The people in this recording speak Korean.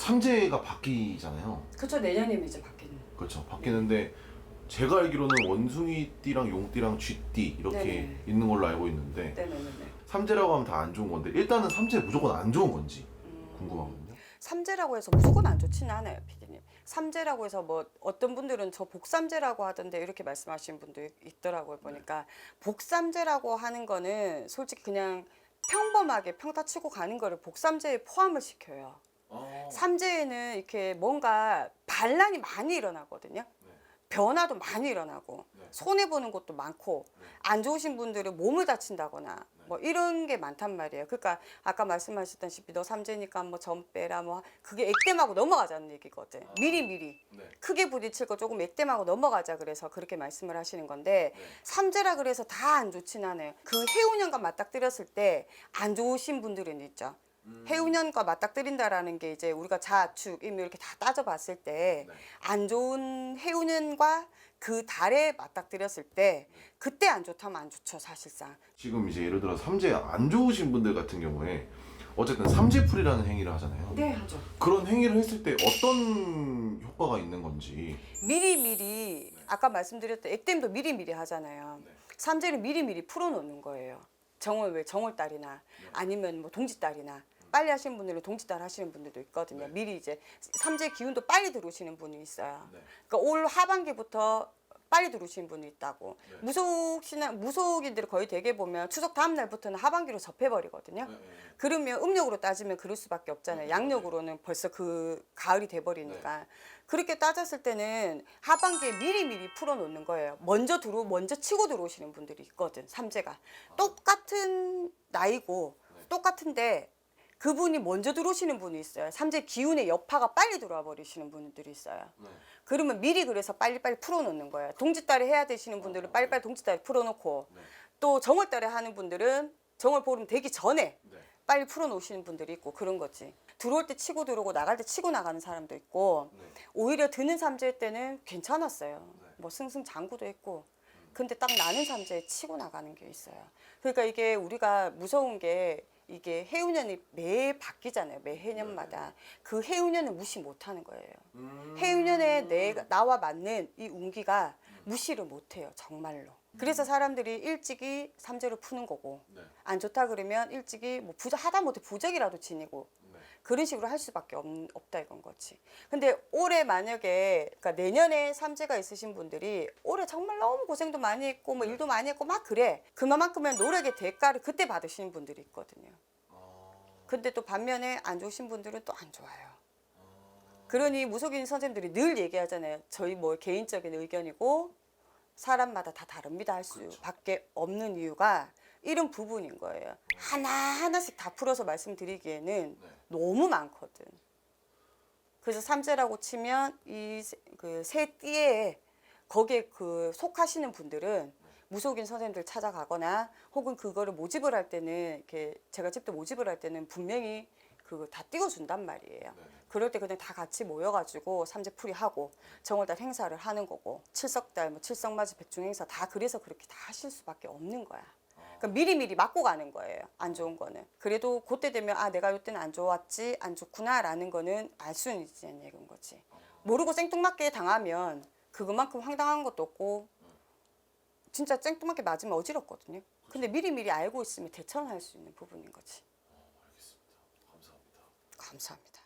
삼재가 바뀌잖아요. 그쵸 내년이면 이제 바뀌는. 그렇죠. 바뀌는데 제가 알기로는 원숭이띠랑 용띠랑 쥐띠 이렇게 네네. 있는 걸로 알고 있는데 네네네. 삼재라고 하면 다 안 좋은 건데 일단은 삼재 무조건 안 좋은 건지 음. 궁금하거든요. 삼재라고 해서 무조건 안 좋지는 않아요, 피디님. 삼재라고 해서 뭐 어떤 분들은 저 복삼재라고 하던데 이렇게 말씀하시는 분도 있더라고요. 보니까 복삼재라고 하는 거는 솔직히 그냥 평범하게 평타 치고 가는 거를 복삼재에 포함을 시켜요. 삼재에는 이렇게 뭔가 반란이 많이 일어나거든요. 변화도 많이 일어나고 네. 손해 보는 것도 많고 네. 안 좋으신 분들은 몸을 다친다거나 뭐 이런 게 많단 말이에요. 그러니까 아까 말씀하셨다시피 너 삼재니까 뭐 점 빼라 뭐 그게 액땜하고 넘어가자는 얘기거든. 아. 미리 미리 네. 크게 부딪힐 거 조금 액땜하고 넘어가자 그래서 그렇게 말씀을 하시는 건데 삼재라 그래서 다 안 좋진 않아요. 그 해운년과 맞닥뜨렸을 때 안 좋으신 분들은 있죠. 음. 해운년과 맞닥뜨린다라는 게 이제 우리가 자축 임묘 이렇게 다 따져봤을 때 네. 안 좋은 해운년과 그 달에 맞닥뜨렸을 때 그때 안 좋다면 안 좋죠 사실상. 지금 이제 예를 들어 삼재 안 좋으신 분들 같은 경우에 어쨌든 삼재풀이라는 행위를 하잖아요. 네 하죠. 그런 행위를 했을 때 어떤 효과가 있는 건지 미리 미리 아까 말씀드렸던 액땜도 미리 미리 하잖아요. 네. 삼재를 미리 미리 풀어놓는 거예요. 정월 왜 정월달이나 네. 아니면 뭐 동짓달이나 빨리 하시는 분들은 동짓달 하시는 분들도 있거든요. 네. 미리 이제 삼재 기운도 빨리 들어오시는 분이 있어요. 네. 그러니까 올 하반기부터 빨리 들어오시는 분이 있다고. 네. 무속 신앙 무속인들 거의 대개 보면 추석 다음 날부터는 하반기로 접해버리거든요. 네. 그러면 음력으로 따지면 그럴 수밖에 없잖아요. 네. 양력으로는 벌써 그 가을이 돼버리니까. 그렇게 따졌을 때는 하반기에 미리 미리 풀어놓는 거예요. 먼저 들어 먼저 치고 들어오시는 분들이 있거든. 삼재가 똑같은 나이고 네. 똑같은데 그분이 먼저 들어오시는 분이 있어요. 삼재 기운의 여파가 빨리 들어와 버리시는 분들이 있어요. 네. 그러면 미리 그래서 빨리빨리 풀어놓는 거예요. 동짓달에 해야 되시는 분들은 빨리빨리 동짓달에 풀어놓고 네. 또 정월달에 하는 분들은 정월 보름 되기 전에 네. 빨리 풀어놓으시는 분들이 있고 그런 거지. 들어올 때 치고 들어오고 나갈 때 치고 나가는 사람도 있고 네. 오히려 드는 삼재 때는 괜찮았어요. 네. 뭐 승승장구도 했고. 근데 딱 나는 삼재에 치고 나가는 게 있어요. 그러니까 이게 우리가 무서운 게 이게 해운년이 매 바뀌잖아요. 매 해년마다 그 해운년을 무시 못 하는 거예요. 음. 해운년에 내가 나와 맞는 이 운기가 무시를 못 해요. 정말로. 그래서 사람들이 일찍이 삼재를 푸는 거고 네. 안 좋다 그러면 일찍이 뭐 부자 하다 못해 부적이라도 지니고 네. 그런 식으로 할 수밖에 없, 없다 이건 거지. 근데 올해 만약에 그러니까 내년에 삼재가 있으신 분들이 올해 정말 너무 고생도 많이 했고 뭐 일도 많이 했고 막 그래. 그만큼의 노력의 대가를 그때 받으시는 분들이 있거든요. 아. 근데 또 반면에 안 좋으신 분들은 또 안 좋아요. 그러니 무속인 선생님들이 늘 얘기하잖아요. 저희 뭐 개인적인 의견이고 사람마다 다 다릅니다 할 수밖에 없는 이유가 이런 부분인 거예요. 하나 하나씩 다 풀어서 말씀드리기에는 네. 너무 많거든. 그래서 삼재라고 치면 이 그세 띠에 거기에 그 속하시는 분들은 무속인 선생님들 찾아가거나 혹은 그거를 모집을 할 때는 이렇게 제가 직접 모집을 할 때는 분명히 그거 다 띄워준단 말이에요. 네. 그럴 때 그냥 다 같이 모여가지고 삼재풀이 하고 정월달 행사를 하는 거고 칠석달 뭐 칠석맞이 백중 행사 다 그래서 그렇게 다 하실 수밖에 없는 거야. 그러니까 미리미리 맞고 가는 거예요. 안 좋은 거는. 그래도 그때 되면 아 내가 이때는 안 좋았지 안 좋구나라는 거는 알 수는 있는 얘기인 거지. 모르고 생뚱맞게 당하면 그것만큼 황당한 것도 없고 진짜 생뚱맞게 맞으면 어지럽거든요. 근데 미리미리 알고 있으면 대처할 수 있는 부분인 거지. 알겠습니다. 감사합니다. 감사합니다.